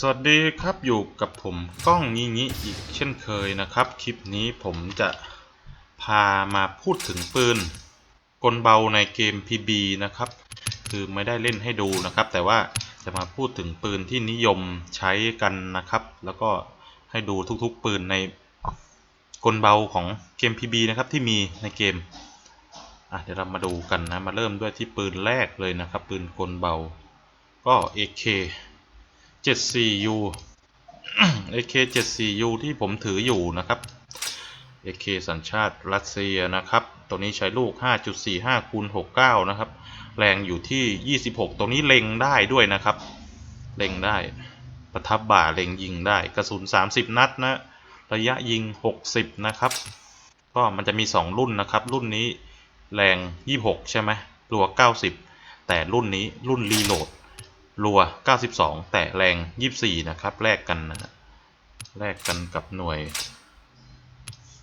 สวัสดีครับอยู่กับผมก้องงี้งี้อีกเช่นเคยนะครับ คลิปนี้ผมจะพามาพูดถึงปืนกลเบาในเกม PB นะครับ คือไม่ได้เล่นให้ดูนะครับ แต่ว่าจะมาพูดถึงปืนที่นิยมใช้กันนะครับ แล้วก็ให้ดูทุกๆปืนในกลเบาของเกม PB นะครับที่มีในเกมอะเดี๋ยวเรามาดูกันนะมาเริ่มด้วยที่ปืนแรกเลยนะครับ ปืนกลเบาก็ AK 74U AK 74U ที่ผมถืออยู่นะครับ AK สัญชาติรัสเซียนะครับ ตัวนี้ใช้ลูก 5.45คูณ69 นะครับ แรงอยู่ที่ 26 ตัวนี้เล็งได้ด้วยนะครับ เล็งได้ ประทับบ่าเล็งยิงได้ กระสุน 30 นัดนะ ระยะยิง 60 นะครับ ก็มันจะมี 2 รุ่นนะครับ รุ่นนี้แรง 26 ใช่ไหมรัว90 แต่รุ่นนี้รุ่นรีโหลด รัว 92 แต่แรง 24 นะครับ แลกกันนะแลกกันกับหน่วย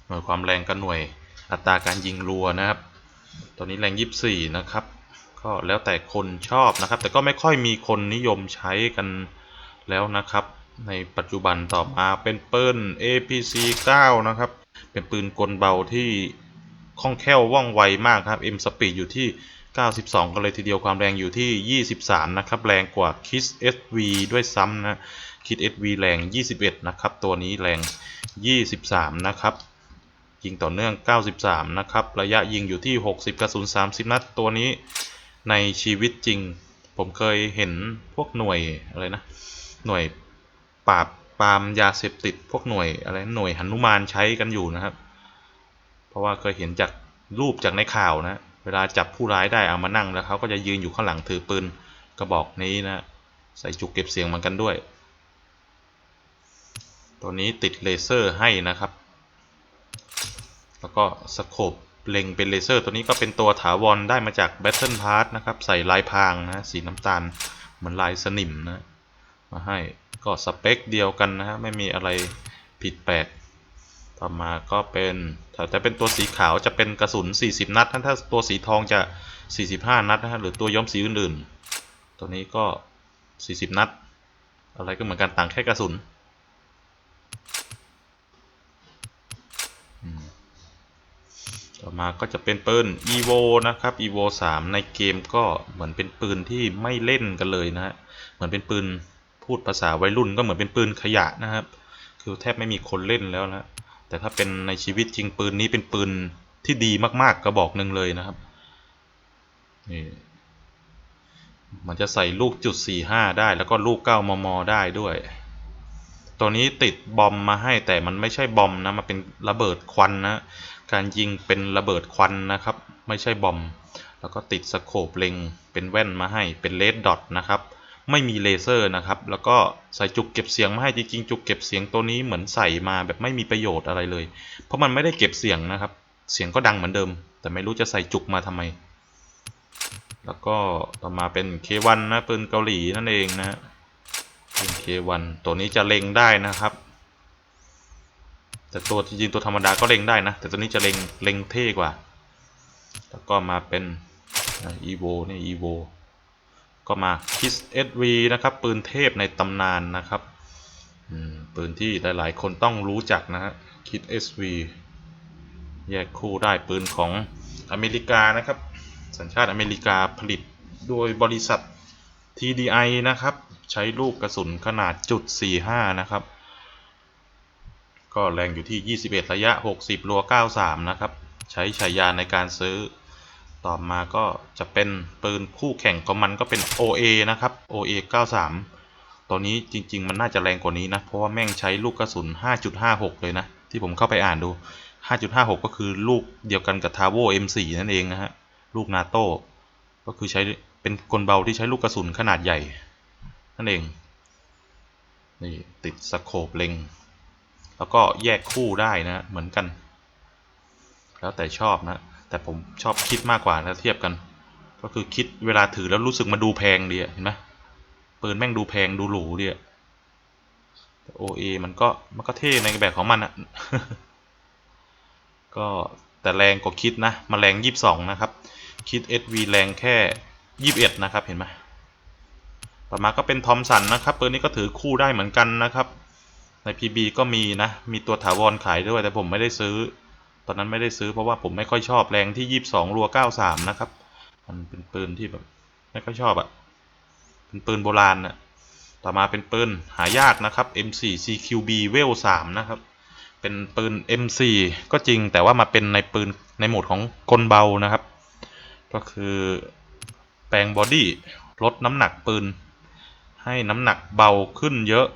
หน่วยความแรงกับหน่วยอัตราการยิงรัวนะครับตัวนี้แรง 24 นะครับ ก็แล้วแต่คนชอบนะครับ แต่ก็ไม่ค่อยมีคนนิยมใช้กันแล้วนะครับ ในปัจจุบันต่อมาเป็นปืน APC 9 นะครับ เป็นปืนกลเบาที่คล่องแคล่วว่องไวมากครับ M Speed อยู่ที่ 92 กันเลยทีเดียวความแรงอยู่ที่ 23 นะครับ แรงกว่า Kiss SV ด้วยซ้ำนะ Kiss SV แรง 21 นะครับ ตัวนี้แรง 23 นะครับ ยิงต่อเนื่อง 93 นะครับ ระยะยิงอยู่ที่ 60 กระสุน 30 นัด ตัวนี้ในชีวิตจริง ผมเคยเห็นพวกหน่วยอะไรนะ หน่วยปราบปรามยาเสพติด พวกหน่วยอะไร หน่วยหนุมานใช้กันอยู่นะครับ เพราะว่าเคยเห็นจากรูปจากในข่าวนะ เวลาจับผู้ร้ายได้เอามานั่งแล้วเขาก็จะยืนอยู่ข้างหลังถือปืนกระบอกนี้นะใส่จุกเก็บเสียงเหมือนกันด้วย ตัวนี้ติดเลเซอร์ให้นะครับ แล้วก็สโคปเล็งเป็นเลเซอร์ตัวนี้ก็เป็นตัวถาวรได้มาจาก Battle Pass นะครับ ใส่ลายพรางนะสีน้ำตาลเหมือนลายสนิมนะ มาให้ก็สเปคเดียวกันนะฮะไม่มีอะไรผิดแปลก ต่อมาก็เป็นถ้าจะเป็นตัวสีขาวจะเป็นกระสุน 40 นัด ถ้าตัวสีทองจะ 45 นัดนะฮะหรือตัวย้อมสีอื่นๆ ตัวนี้ก็ 40 นัด อะไรก็เหมือนกันต่างแค่กระสุนต่อมาก็จะเป็นปืน evo นะครับ evo 3 ในเกมก็เหมือนเป็นปืนที่ไม่เล่นกันเลยนะฮะ เหมือนเป็นปืนพูดภาษาวัยรุ่นก็เหมือนเป็นปืนขยะนะครับ คือแทบไม่มีคนเล่นแล้วนะ แต่ถ้าเป็นในชีวิตจริงปืนนี้เป็นปืนที่ดีมากๆกระบอกหนึ่งเลยนะครับนี่มันจะใส่ลูกจุด45 ได้ แล้วก็ลูก 9 มม ได้ด้วย ตัวนี้ติดบอมมาให้แต่มันไม่ใช่บอมนะมันเป็นระเบิดควันนะ การยิงเป็นระเบิดควันนะครับ ไม่ใช่บอม แล้วก็ติดสโคปเล็งเป็นแว่นมาให้เป็นเลดดอทนะครับ ไม่มีเลเซอร์นะครับ แล้วก็ใส่จุกเก็บเสียงมาให้จริงๆ จุกเก็บเสียงตัวนี้เหมือนใส่มาแบบไม่มีประโยชน์อะไรเลย เพราะมันไม่ได้เก็บเสียงนะครับ เสียงก็ดังเหมือนเดิม แต่ไม่รู้จะใส่จุกมาทำไม แล้วก็ต่อมาเป็น K1 นะปืนเกาหลีนั่นเองนะเป็น K1 ตัวนี้จะเล็งได้นะครับ แต่ตัวจริงๆตัวธรรมดาก็เล็งได้นะ แต่ตัวนี้จะเล็งเล็งเท่กว่า แล้วก็มาเป็น Evo นี่ย Evo ก็มา Kiss SV นะครับปืนเทพในตำนานนะครับปืนที่หลายๆ คนต้องรู้จักนะฮะ Kiss SV แยกคู่ได้ปืนของอเมริกานะครับ สัญชาติอเมริกาผลิตโดยบริษัท TDI นะครับ ใช้ลูกกระสุนขนาดจุด45 นะครับ ก็แรงอยู่ที่ 21 ระยะ 60 รัว 93 นะครับ ใช้ฉายาในการซื้อ ต่อมาก็จะเป็นปืนคู่แข่งของมันก็เป็น OA นะครับ OA 93 ตัวนี้จริง ๆ มันน่าจะแรงกว่านี้นะ เพราะว่าแม่งใช้ลูกกระสุน 5.56 เลยนะ ที่ผมเข้าไปอ่านดู 5.56 ก็คือลูกเดียวกันกับ Tavo M4 นั่นเองนะฮะ ลูกนาโต้ก็คือใช้เป็นกลเบาที่ใช้ลูกกระสุนขนาดใหญ่ นั่นเอง นี่ติดสโคปเล็ง แล้วก็แยกคู่ได้นะเหมือนกัน แล้วแต่ชอบนะ แต่ผมชอบคิดมากกว่าถ้าเทียบกัน ก็คือคิดเวลาถือแล้วรู้สึกมาดูแพงดีเห็นไหมปืนแม่งดูแพงดูหรูดีอะแต่โอเอมันก็มันก็เท่ในแบบของมันอะก็แต่แรงกว่าคิดนะมาแรง22นะครับ คิด SV แรงแค่21นะครับเห็นไหมต่อมาก็เป็นทอมสันนะครับปืนนี้ก็ถือคู่ได้เหมือนกันนะครับ ใน PB ก็มีนะ มีตัวถาวรขายด้วยแต่ผมไม่ได้ซื้อ ตอนนั้นไม่ได้ซื้อเพราะว่าผมไม่ค่อยชอบแรงที่ 22 รัว 93 นะครับ มันเป็นปืนที่แบบไม่ค่อยชอบอะเป็นปืนโบราณอะต่อมาเป็นปืนหายากนะครับ M4 CQB เวล3นะครับ เป็นปืน M4 ก็จริงแต่ว่ามาเป็นในปืนในโหมดของกลเบานะครับ ก็คือแปลงบอดี้ลดน้ำหนักปืน ให้น้ำหนักเบาขึ้นเยอะ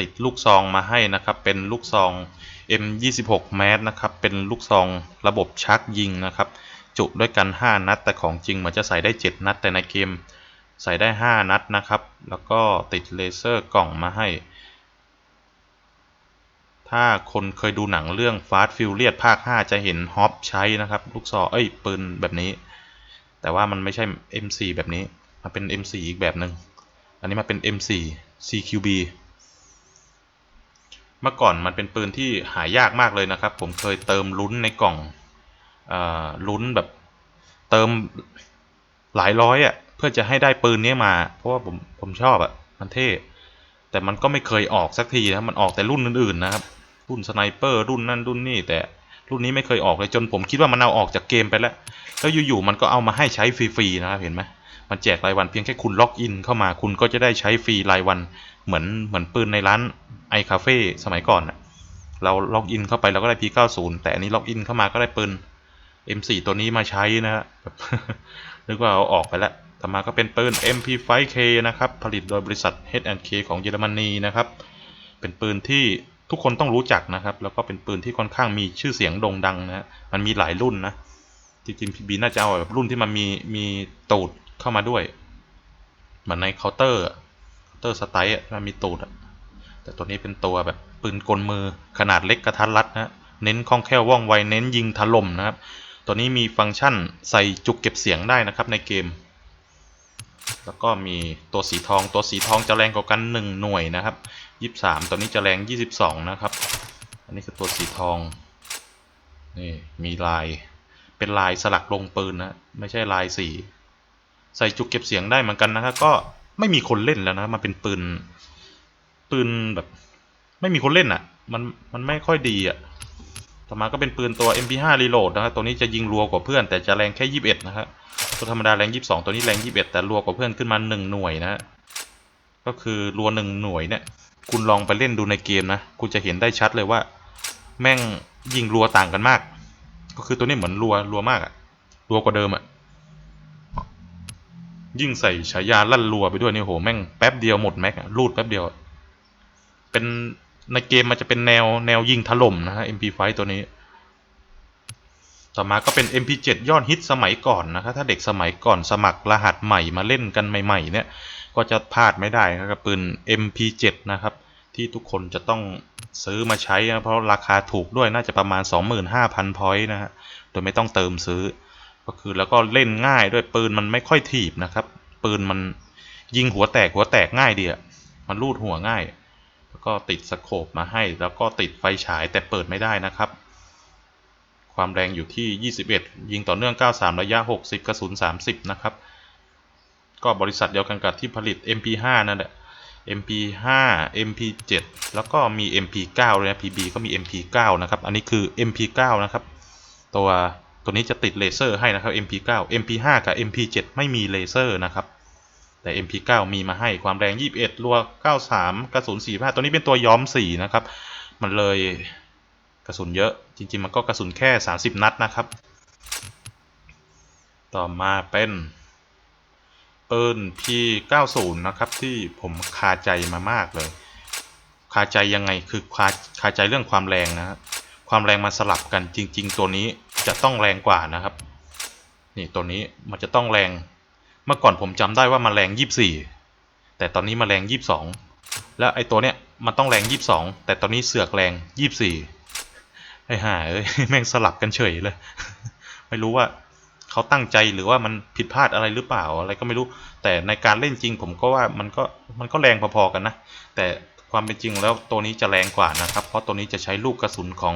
ติดลูกซองมาให้นะครับ เป็นลูกซอง M26 m a นะครับ เป็นลูกซองระบบชักยิงนะครับ จุด้วยกัน 5 นัด แต่ของจริงมันจะใส่ได้ 7 นัด แต่ในเกมใส่ได้ 5 นัดนะครับ แล้วก็ติดเลเซอร์กล่องมาให้ ถ้าคนเคยดูหนังเรื่อง Fast Furious ภาค 5 จะเห็นฮอปใช้นะครับ ลูกซองเอ้ย ปืนแบบนี้ แต่ว่ามันไม่ใช่ M4 แบบนี้ มันเป็น M4 อีกแบบหนึ่งอันนี้มาเป็น M4 CQB เมื่อก่อนมันเป็นปืนที่หายากมากเลยนะครับ ผมเคยเติมลุ้นในกล่องอลุ้นแบบเติมหลายร้อยอะ่ะ เพื่อจะให้ได้ปืนนี้มา เพราะว่าผมผมชอบอะ่ะ มันเท่ แต่มันก็ไม่เคยออกสักทีนะมันออกแต่รุ่นอื่นๆนะครับ รุ่นสไนเปอร์รุ่นนั่นรุ่นนี่แต่รุ่นนี้ไม่เคยออกเลยจนผมคิดว่ามันเอาออกจากเกมไปแล้ว แล้วอยู่ๆมันก็เอามาให้ใช้ฟรีๆนะครับเห็นไหมมันแจกรายวันเพียงแค่คุณล็อกอินเข้ามาคุณก็จะได้ใช้ฟรีรายวัน เหมือนเหมือนปืนในร้านไอคาเฟ่สมัยก่อนอะเราล็อกอินเข้าไปเราก็ได้ P90 แต่อันนี้ล็อกอินเข้ามาก็ได้ปืน M4 ตัวนี้มาใช้นะฮะนึกว่าเอาออกไปแล้วต่อมาก็เป็นปืน MP5K นะครับ ผลิตโดยบริษัท H&K ของเยอรมนีนะครับ เป็นปืนที่ทุกคนต้องรู้จักนะครับ แล้วก็เป็นปืนที่ค่อนข้างมีชื่อเสียงโด่งดังนะ มันมีหลายรุ่นนะ จริงๆ PB น่าจะเอาแบบรุ่นที่มันมีมีตูดเข้ามาด้วย เหมือนในเคาน์เตอร์ เคาน์เตอร์สไตล์มันมีตูดอะแต่ตัวนี้เป็นตัวแบบปืนกลมือขนาดเล็กกระทัดรัดนะเน้นคล่องแคล่วว่องไวเน้นยิงถล่มนะครับ ตัวนี้มีฟังก์ชันใส่จุกเก็บเสียงได้นะครับในเกม แล้วก็มีตัวสีทองตัวสีทองจะแรงกว่ากัน 1 หน่วยนะครับ 23 ตัวนี้จะแรง 22 นะครับ อันนี้คือตัวสีทองนี่มีลายเป็นลายสลักลงปืนนะไม่ใช่ลายสี ใส่จุกเก็บเสียงได้เหมือนกันนะครับก็ ไม่มีคนเล่นแล้วนะ มันเป็นปืน ปืนแบบ ไม่มีคนเล่นอะ มันมันไม่ค่อยดีอะต่อมาก็เป็นปืนตัว MP5 Reload นะครับตัวนี้จะยิงรัวกว่าเพื่อนแต่จะแรงแค่ 21 นะครับตัวธรรมดาแรง 22 ตัวนี้แรง 21 แต่รัวกว่าเพื่อนขึ้นมา 1 หน่วยนะฮะก็คือรัว 1 หน่วยเนี่ย คุณลองไปเล่นดูในเกมนะ คุณจะเห็นได้ชัดเลยว่า แม่งยิงรัวต่างกันมาก ก็คือตัวนี้เหมือนรัวรัวมากอะรัวกว่าเดิมอะ ยิ่งใส่ฉายาลั่นรัวไปด้วยนี่โหแม่งแป๊บเดียวหมดแม็กรูดแป๊บเดียว เป็นในเกมมันจะเป็นแนวแนวยิงถล่มนะฮะ MP5 ตัวนี้ ต่อมาก็เป็น MP7 ยอดฮิตสมัยก่อนนะครับถ้าเด็กสมัยก่อนสมัครรหัสใหม่มาเล่นกันใหม่ๆ เนี่ย ก็จะพลาดไม่ได้นะครับปืน MP7 นะครับ ที่ทุกคนจะต้องซื้อมาใช้นะเพราะราคาถูกด้วยน่าจะประมาณ 25,000พอยต์นะฮะโดยไม่ต้องเติมซื้อ ก็คือแล้วก็เล่นง่ายด้วยปืนมันไม่ค่อยถีบนะครับ ปืนมันยิงหัวแตกหัวแตกง่ายเดีอะมันรูดหัวง่าย แล้วก็ติดสโคปมาให้ แล้วก็ติดไฟฉายแต่เปิดไม่ได้นะครับ ความแรงอยู่ที่ 21 ยิงต่อเนื่อง 93 ระยะ 60 กระสุน 30 นะครับ ก็บริษัทเดียวกันกับที่ผลิต MP5 นั่นแหละ MP5 MP7 แล้วก็มี MP9 เลยนะ PB ก็มี MP9 นะครับ อันนี้คือ MP9 นะครับ ตัว ตัวนี้จะติดเลเซอร์ให้นะครับ MP9 MP5 กับ MP7 ไม่มีเลเซอร์นะครับ แต่ MP9 มีมาให้ความแรง 21 รัว 93 กระสุน 45 ตัวนี้เป็นตัวย้อมสีนะครับ มันเลยกระสุนเยอะ จริง ๆ มันก็กระสุนแค่ 30 นัดนะครับ ต่อมาเป็นปืน P90 นะครับที่ผมคาใจมามากเลย คาใจยังไงคือคาคาใจเรื่องความแรงนะครับ ความแรงมาสลับกันจริง ๆ ตัวนี้จะต้องแรงกว่านะครับ นี่ตัวนี้มันจะต้องแรง เมื่อก่อนผมจำได้ว่ามันแรง 24 แต่ตอนนี้มาแรง 22 แล้วไอ้ตัวเนี้ยมันต้องแรง 22 แต่ตอนนี้เสือกแรง 24 ไอ้ห่าเอ้ยแม่งสลับกันเฉยเลย ไม่รู้ว่าเขาตั้งใจหรือว่ามันผิดพลาดอะไรหรือเปล่าอะไรก็ไม่รู้ แต่ในการเล่นจริงผมก็ว่ามันก็มันก็แรงพอๆกันนะ แต่ ความเป็นจริงแล้วตัวนี้จะแรงกว่านะครับ เพราะตัวนี้จะใช้ลูกกระสุนของ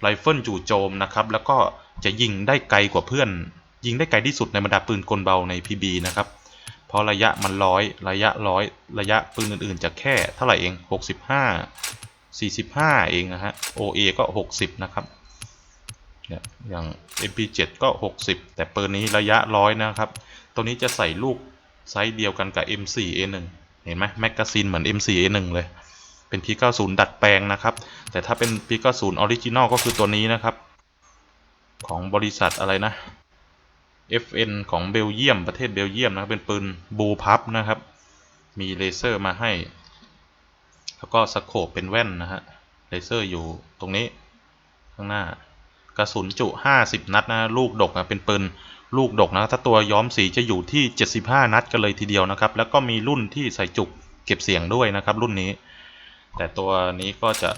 ไรเฟิลจู่โจมนะครับ แล้วก็จะยิงได้ไกลกว่าเพื่อน ยิงได้ไกลที่สุดในบรรดาปืนกลเบาใน PB นะครับ เพราะระยะมันร้อยระยะร้อยระยะปืนอื่นๆ จะแค่เท่าไหร่เอง 65 45 เองนะฮะ OA ก็ 60 นะครับเนี่ยอย่าง MP7 ก็ 60 แต่ปืนนี้ระยะร้อยนะครับ ตัวนี้จะใส่ลูกไซส์เดียวกันกับ M4A1 เห็นไหมแมกกาซีนเหมือน M4A1 เลย เป็น P90 ดัดแปลงนะครับ แต่ถ้าเป็น P90 ออริจินอลก็คือตัวนี้นะครับ ของบริษัทอะไรนะ FN ของเบลเยียมประเทศเบลเยียมนะครับเป็นปืนบูพับนะครับ มีเลเซอร์มาให้ แล้วก็สโคปเป็นแว่นนะฮะเลเซอร์อยู่ตรงนี้ข้างหน้ากระสุนจุ 50 นัดนะลูกดกนะเป็นปืนลูกดกนะถ้าตัวย้อมสีจะอยู่ที่ 75 นัดกันเลยทีเดียวนะครับ แล้วก็มีรุ่นที่ใส่จุกเก็บเสียงด้วยนะครับ รุ่นนี้ แต่ตัวนี้ก็จะ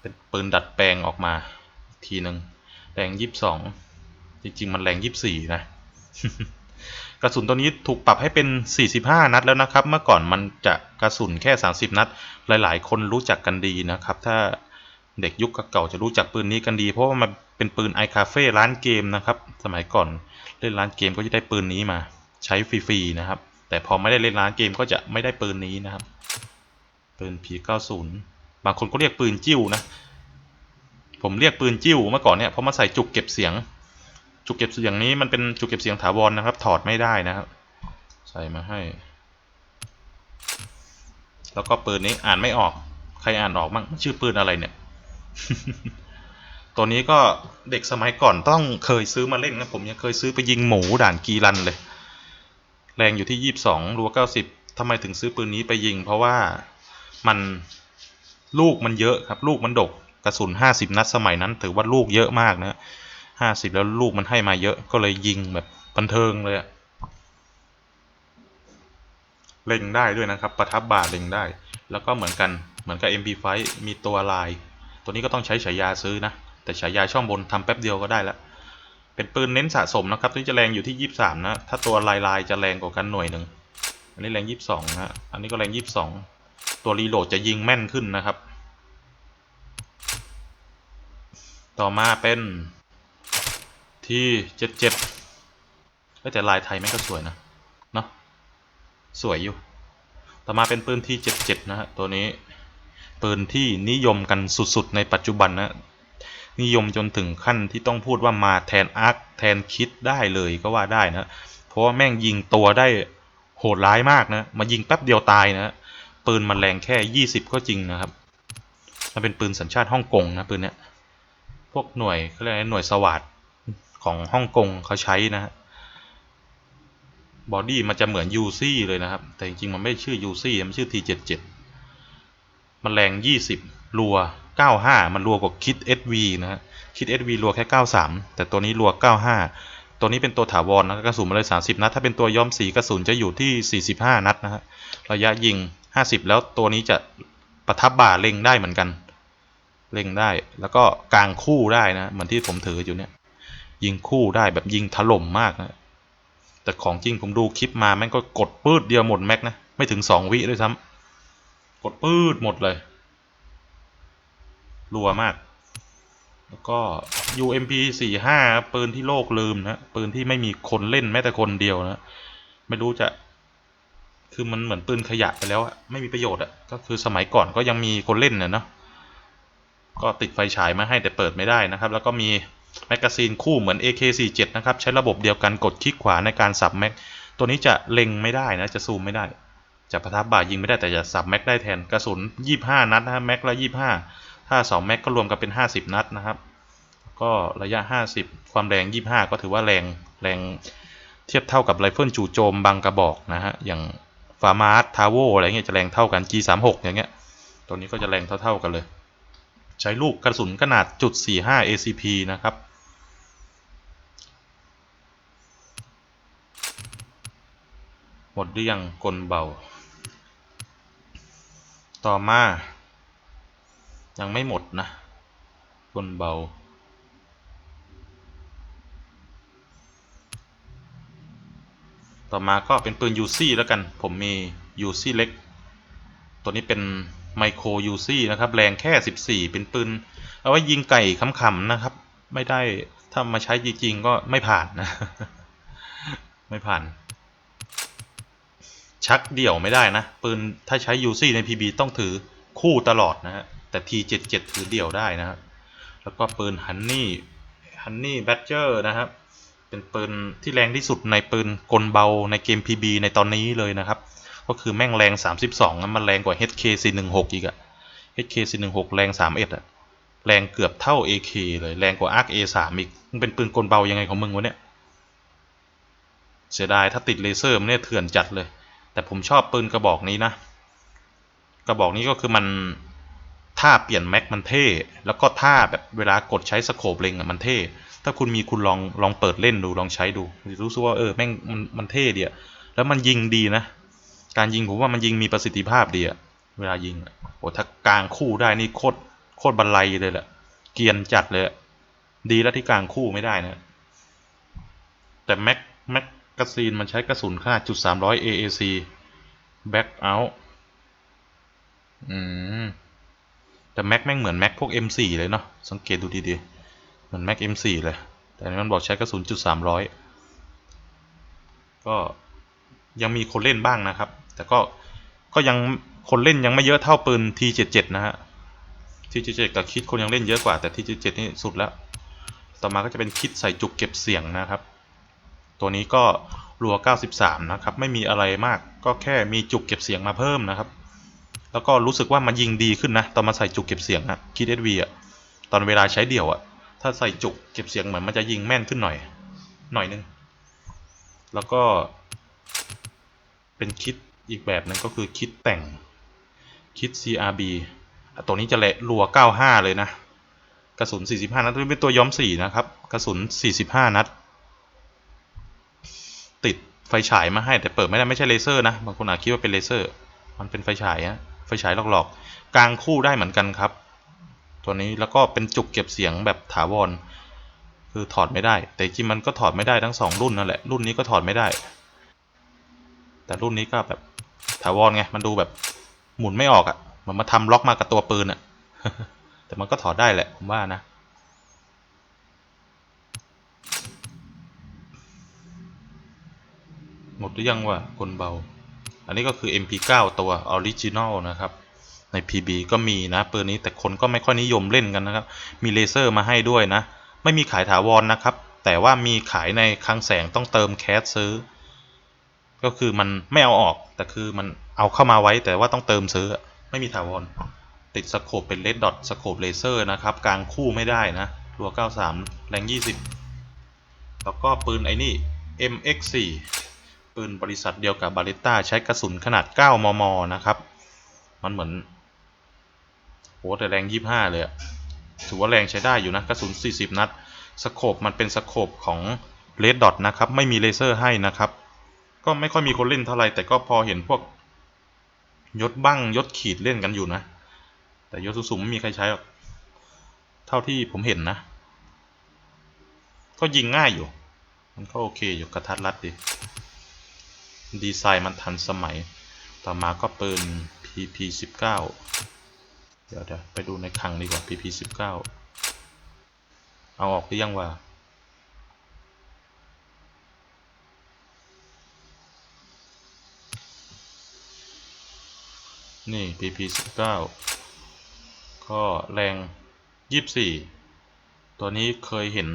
เป็นปืนดัดแปลงออกมาทีหนึ่งแรง22จริงๆ มันแรง24นะ กระสุนตัวนี้ถูกปรับให้เป็น45นัดแล้วนะครับ เมื่อก่อนมันจะกระสุนแค่30นัด หลายๆ คนรู้จักกันดีนะครับ ถ้าเด็กยุคเก่าจะรู้จักปืนนี้กันดี เพราะว่ามันเป็นปืนไอคาเฟ่ร้านเกมนะครับ สมัยก่อนเล่นร้านเกมก็จะได้ปืนนี้มา ใช้ฟรีๆนะครับ แต่พอไม่ได้เล่นร้านเกมก็จะไม่ได้ปืนนี้นะครับ ปืน P90 บางคนก็เรียกปืนจิ้วนะ ผมเรียกปืนจิ้วเมื่อก่อนเนี่ยเพราะมาใส่จุกเก็บเสียง จุกเก็บเสียงนี้มันเป็นจุกเก็บเสียงถาวรนะครับ ถอดไม่ได้นะครับ ใส่มาให้ แล้วก็ปืนนี้อ่านไม่ออก ใครอ่านออกมั่งชื่อปืนอะไรเนี่ย ตัวนี้ก็เด็กสมัยก่อนต้องเคยซื้อมาเล่นนะผมยังเคยซื้อไปยิงหมูด่านกีรันเลย แรงอยู่ที่ยี่สิบสองรัวเก้าสิบทำไมถึงซื้อปืนนี้ไปยิง เพราะว่า มันลูกมันเยอะครับ ลูกมันดกกระสุนห้าสิบนัดสมัยนั้น ถือว่าลูกเยอะมากนะห้าสิบแล้วลูกมันให้มาเยอะก็เลยยิงแบบบันเทิงเลยอะเล็งได้ด้วยนะครับ ประทับบาทเล็งได้ แล้วก็เหมือนกันเหมือนกับ MP5 มีตัวลาย ตัวนี้ก็ต้องใช้ฉายาซื้อนะ แต่ฉายาช่องบนทำแป๊บเดียวก็ได้แล้วเป็นปืนเน้นสะสมนะครับที่จะแรงอยู่ที่ 23 นะ ถ้าตัวลายลายจะแรงกว่ากันหน่วยหนึ่ง อันนี้แรง 22 นะ อันนี้ก็แรง 22 ตัวรีโหลดจะยิงแม่นขึ้นนะครับ ต่อมาเป็นที่77เอ้ยแต่ลายไทยแม่งก็สวยนะ เนาะสวยอยู่ ต่อมาเป็นปืนที่77นะฮะตัวนี้ปืนที่นิยมกันสุดๆในปัจจุบันนะนิยมจนถึงขั้นที่ต้องพูดว่ามาแทนอาร์คแทนคิดได้เลยก็ว่าได้นะ เพราะว่าแม่งยิงตัวได้โหดร้ายมากนะ มายิงแป๊บเดียวตายนะ ปืนมันแรงแค่ 20 ก็จริงนะครับ มันเป็นปืนสัญชาติฮ่องกงนะปืนเนี้ย พวกหน่วยเขาเรียกหน่วยสวัสดของฮ่องกงเขาใช้นะฮะ บอดี้มันจะเหมือนยูซี่เลยนะครับ แต่จริงๆมันไม่ชื่อยูซี่มันชื่อ T77 มันแรง 20 รัว 95 มันรัวกว่าคิด SV นะฮะ คิด SV รัวแค่ 93 แต่ตัวนี้รัว 95 ตัวนี้เป็นตัวถาวรนะกระสุนมาเลย 30 นัด ถ้าเป็นตัวย้อมสีกระสุนจะอยู่ที่ 45 นัดนะฮะ ระยะยิง 50 แล้วตัวนี้จะประทับบ่าเล็งได้เหมือนกัน เล็งได้แล้วก็กลางคู่ได้นะ เหมือนที่ผมถืออยู่เนี่ย ยิงคู่ได้แบบยิงถล่มมากนะแต่ของจริงผมดูคลิปมาแม่งก็กดปืดเดียวหมดแม็กนะ ไม่ถึง 2 วิด้วยซ้ำกดปืดหมดเลย รัวมาก แล้วก็ UMP 45ปืนที่โลกลืมนะปืนที่ไม่มีคนเล่นแม้แต่คนเดียวนะ ไม่รู้จะ คือมันเหมือนปืนขยะไปแล้วอะไม่มีประโยชน์อะก็คือสมัยก่อนก็ยังมีคนเล่นนะเนาะก็ติดไฟฉายมาให้แต่เปิดไม่ได้นะครับ แล้วก็มีแมกกาซีนคู่เหมือน AK47 นะครับใช้ระบบเดียวกันกดคลิกขวาในการสับแม็กตัวนี้จะเล็งไม่ได้นะจะซูมไม่ได้ จะประทับบ่ายิงไม่ได้แต่จะสับแม็กได้แทนกระสุน 25 นัดนะแม็กละ25 ถ้า 2 แม็กก็รวมกันเป็น 50 นัดนะครับ ก็ระยะ 50 ความแรง 25 ก็ถือว่าแรงแรงเทียบเท่ากับไรเฟิลจู่โจมบางกระบอกนะฮะอย่าง ฟาร์มาร์ทาโวอะไรเงี้ยจะแรงเท่ากัน G36 อย่างเงี้ย ตัวนี้ก็จะแรงเท่าๆกันเลย ใช้ลูกกระสุนขนาดจุด45 ACP นะครับ หมดหรือยังกลเบา ต่อมา ยังไม่หมดนะ กลเบา ต่อมาก็เป็นปืนยูซี่แล้วกัน ผมมียูซี่เล็ก ตัวนี้เป็นไมโครยูซี่นะครับ แรงแค่ 14 เป็นปืน เอาไว้ยิงไก่ขำๆนะครับ ไม่ได้ถ้ามาใช้จริงๆก็ไม่ผ่านนะ ไม่ผ่าน ชักเดี่ยวไม่ได้นะ ปืนถ้าใช้ UC ใน PB ต้องถือคู่ตลอดนะฮะ แต่ T77 ถือเดี่ยวได้นะครับแล้วก็ปืน Honey Honey Badger นะครับ เป็นปืนที่แรงที่สุดในปืนกลเบาในเกม PB ในตอนนี้เลยนะครับ ก็คือแม่งแรง 32นะมันแรงกว่า HK416 อีกอะ HK416 แรง 31อะแรงเกือบเท่า AK เลยแรงกว่า ARC A3 อีกมันเป็นปืนกลเบายังไงของมึงวะเนี่ย เสียดายถ้าติดเลเซอร์มันเนี่ยเถื่อนจัดเลย แต่ผมชอบปืนกระบอกนี้นะ กระบอกนี้ก็คือมันท่าเปลี่ยนแม็กมันเท่ แล้วก็ท่าแบบเวลากดใช้สโคปเล็งอะมันเท่ ถ้าคุณมีคุณลองลองเปิดเล่นดูลองใช้ดูรู้สึกว่าเออแม่งมันมันเท่ดีอะแล้วมันยิงดีนะ การยิงผมว่ามันยิงมีประสิทธิภาพดีอะเวลายิงอะโอ้ถ้ากลางคู่ได้นี่โคตรโคตรบันไลเลยแหละเกียนจัดเลย ดีแล้วที่กลางคู่ไม่ได้นะ แต่แม็กแม็กกาซีนมันใช้กระสุนขนาดจุดสามร้อย AAC back out อืมแต่แม็กแม่งเหมือนแม็กพวก M4 เลยเนาะสังเกตดูดีๆ มือนแม็ก M4 เลย แต่นี้มันบอกใช้กระสุนจุดสามร้อยก็ยังมีคนเล่นบ้างนะครับ แต่ก็ก็ยังคนเล่นยังไม่เยอะเท่าปืน T77 นะฮะ T77 กับคิดคนยังเล่นเยอะกว่า แต่ T77 นี่สุดแล้ว ต่อมาก็จะเป็นคิดใส่จุกเก็บเสียงนะครับ ตัวนี้ก็รัว 93 นะครับ ไม่มีอะไรมาก ก็แค่มีจุกเก็บเสียงมาเพิ่มนะครับ แล้วก็รู้สึกว่ามันยิงดีขึ้นนะ ตอนมาใส่จุกเก็บเสียงอะคิด SV อะตอนเวลาใช้เดี่ยวอะ ถ้าใส่จุกเก็บเสียงเหมือนมันจะยิงแม่นขึ้นหน่อย หน่อยนึง แล้วก็ เป็นคิดอีกแบบหนึงก็คือคิดแต่งคิด CRB ตัวนี้จะเละรัว 95 เลยนะ กระสุน 45 นัดตัวนี้เป็นตัวย้อมสีนะครับ กระสุน 45 นัด ติดไฟฉายมาให้แต่เปิดไม่ได้ไม่ใช่เลเซอร์นะ บางคนอาจคิดว่าเป็นเลเซอร์ มันเป็นไฟฉายฮะ ไฟฉายหลอกๆ กลางคู่ได้เหมือนกันครับ ตัวนี้แล้วก็เป็นจุกเก็บเสียงแบบถาวร คือถอดไม่ได้ แต่จริงมันก็ถอดไม่ได้ทั้งสองรุ่นนั่นแหละ รุ่นนี้ก็ถอดไม่ได้ แต่รุ่นนี้ก็แบบถาวรไง มันดูแบบหมุนไม่ออกอะ่ะ มันมาทำล็อกมากับตัวปืนอะ่ะ แต่มันก็ถอดได้แหละผมว่านะ หมดหรือยังวะคนเบา อันนี้ก็คือ MP9 ตัวออริจินอลนะครับ ใน PB ก็มีนะปืนนี้แต่คนก็ไม่ค่อยนิยมเล่นกันนะครับ มีเลเซอร์มาให้ด้วยนะ ไม่มีขายถาวรนนะครับ แต่ว่ามีขายในคลังแสงต้องเติมแคสซื้อ ก็คือมันไม่เอาออกแต่คือมันเอาเข้ามาไว้แต่ว่าต้องเติมซื้อไม่มีถาวรติดสโคปเป็นเลดดอทสโคปเลเซอร์นะครับกลางคู่ไม่ได้นะรัว 93 แรง 20 แล้วก็ปืนไอ้นี่ MX4 ปืนบริษัทเดียวกับบาริต้าใช้กระสุนขนาด 9 มม นะครับ มันเหมือน หแต่แรง 25 เลยอะถือว่าแรงใช้ได้อยู่นะกระสุน 40 นัดสโคปมันเป็นสโคปของ Red Dot นะครับ ไม่มีเลเซอร์ให้นะครับ ก็ไม่ค่อยมีคนเล่นเท่าไหร่แต่ก็พอเห็นพวกยศบั้งยศขีดเล่นกันอยู่นะ แต่ยศสูงๆไม่มีใครใช้หรอกเท่าที่ผมเห็นนะ ก็ยิงง่ายอยู่ มันก็โอเคอยู่กระทัดรัดดี ดีไซน์มันทันสมัย ต่อมาก็ปืน PP19 ดี๋ยวเดี๋ยวไปดูในคลังดีกว่า PP19 เอาออกหรือยังวะนี่ PP19 ก็แรง24ตัวนี้เคยเห็น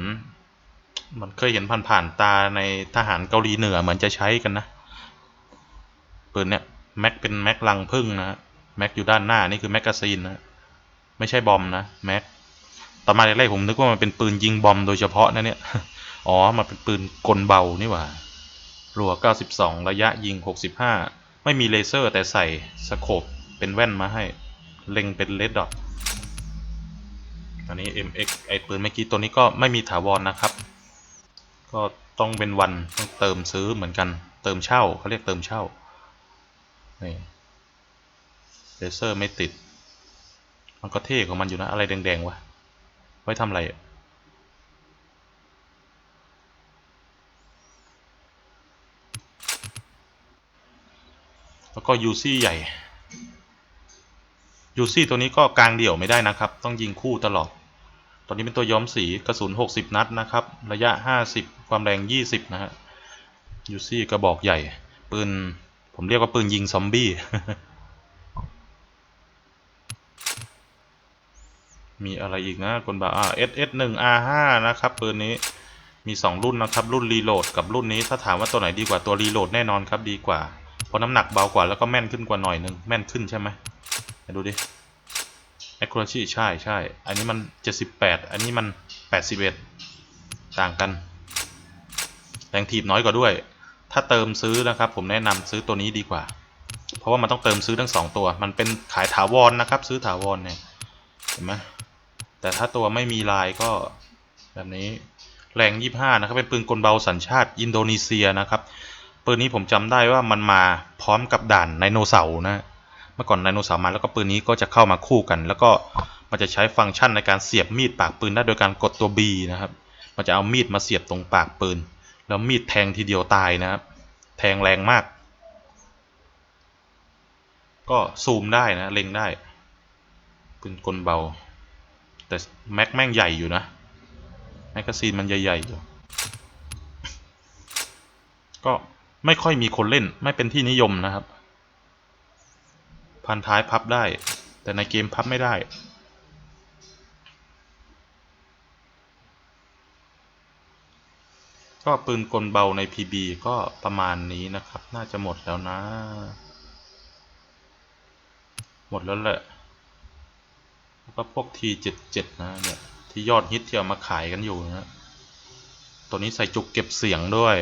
มันเคยเห็นผ่านๆตาในทหารเกาหลีเหนือเหมือนจะใช้กันนะปืนเนี่ย แม็กเป็นแม็กลังพึ่งนะแม็กอยู่ด้านหน้า นี่คือแม็กกาซีนนะ ไม่ใช่บอมนะแม็กต่อมาแรกๆผมนึกว่ามันเป็นปืนยิงบอมโดยเฉพาะนะเนี่ย อ๋อ มันเป็นปืนกลเบานี่หว่า รัว 92 ระยะยิง 65 ไม่มีเลเซอร์แต่ใส่สโคปเป็นแว่นมาให้ เล็งเป็นเลดดอทอันนี้ MX ไอปืนเมื่อกี้ตัวนี้ก็ไม่มีถาวรนนะครับ ก็ต้องเป็นวันต้องเติมซื้อเหมือนกัน เติมเช่าเขาเรียกเติมเช่า นี่ เลเซอร์ไม่ติด มันก็เท่ของมันอยู่นะ อะไรแดงๆวะ ไว้ทำอะไรอะแล้วก็ UC ใหญ่ UC ตัวนี้ก็กลางเดี่ยวไม่ได้นะครับ ต้องยิงคู่ตลอดตัวนี้เป็นตัวย้อมสีกระสุน 60 นัดนะครับ ระยะ 50 ความแรง 20 นะฮะ UC กระบอกใหญ่ ปืน ผมเรียกว่าปืนยิงซอมบี้ มีอะไรอีกนะคนบอกอ่า SS 1 R5 นะครับปืนนี้มี 2 รุ่นนะครับ รุ่นรีโหลดกับรุ่นนี้ถ้าถามว่าตัวไหนดีกว่าตัวรีโหลดแน่นอนครับดีกว่า เพราะน้ำหนักเบากว่าแล้วก็แม่นขึ้นกว่าหน่อยนึงแม่นขึ้นใช่ไหมดูดิ accuracy ใช่ใช่อันนี้มัน 78 อันนี้มัน 81 ต่างกันแรงถีบน้อยกว่าด้วย ถ้าเติมซื้อนะครับ ผมแนะนำซื้อตัวนี้ดีกว่า เพราะว่ามันต้องเติมซื้อทั้งสองตัว มันเป็นขายถาวรนนะครับ ซื้อถาวรเนี่ยเห็นไหม แต่ถ้าตัวไม่มีลายก็แบบนี้แรง25นะครับ เป็นปืนกลเบาสัญชาติอินโดนีเซียนะครับ ปืนนี้ผมจำได้ว่ามันมาพร้อมกับด่านไดโนเสาร์นะ เมื่อก่อนไดโนเสาร์มาแล้วก็ปืนนี้ก็จะเข้ามาคู่กัน แล้วก็มันจะใช้ฟังก์ชันในการเสียบมีดปากปืนได้โดยการกดตัว B นะครับ มันจะเอามีดมาเสียบตรงปากปืน แล้วมีดแทงทีเดียวตายนะครับ แทงแรงมาก ก็ซูมได้นะ เล็งได้ ปืนกลเบา แต่แม็กแม่งใหญ่อยู่นะแมกกาซีนมันใหญ่ๆอยู่ก็ไม่ค่อยมีคนเล่นไม่เป็นที่นิยมนะครับ พันท้ายพับได้ แต่ในเกมพับไม่ได้ ก็ปืนกลเบาใน PB ก็ประมาณนี้นะครับ น่าจะหมดแล้วนะ หมดแล้วแหละ ก็พวก T77 นะเนี่ยที่ยอดฮิตที่เอามาขายกันอยู่นะตัวนี้ใส่จุกเก็บเสียงด้วย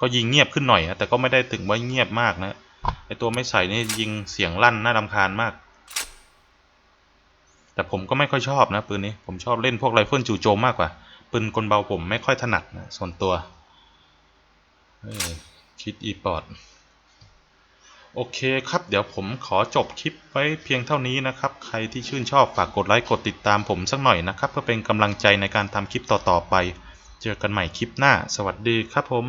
ก็ยิงเงียบขึ้นหน่อยนะแต่ก็ไม่ได้ถึงว่าเงียบมากนะไอตัวไม่ใส่นี่ยิงเสียงลั่นน่ารำคาญมาก แต่ผมก็ไม่ค่อยชอบนะปืนนี้ผมชอบเล่นพวกไรเฟิลจู่โจมมากกว่าปืนกลเบาผมไม่ค่อยถนัดนะส่วนตัวคิดอีปอด โอเคครับ เดี๋ยวผมขอจบคลิปไว้เพียงเท่านี้นะครับ ใครที่ชื่นชอบฝากกดไลค์กดติดตามผมสักหน่อยนะครับ เพื่อเป็นกำลังใจในการทำคลิปต่อๆไป เจอกันใหม่คลิปหน้า สวัสดีครับผม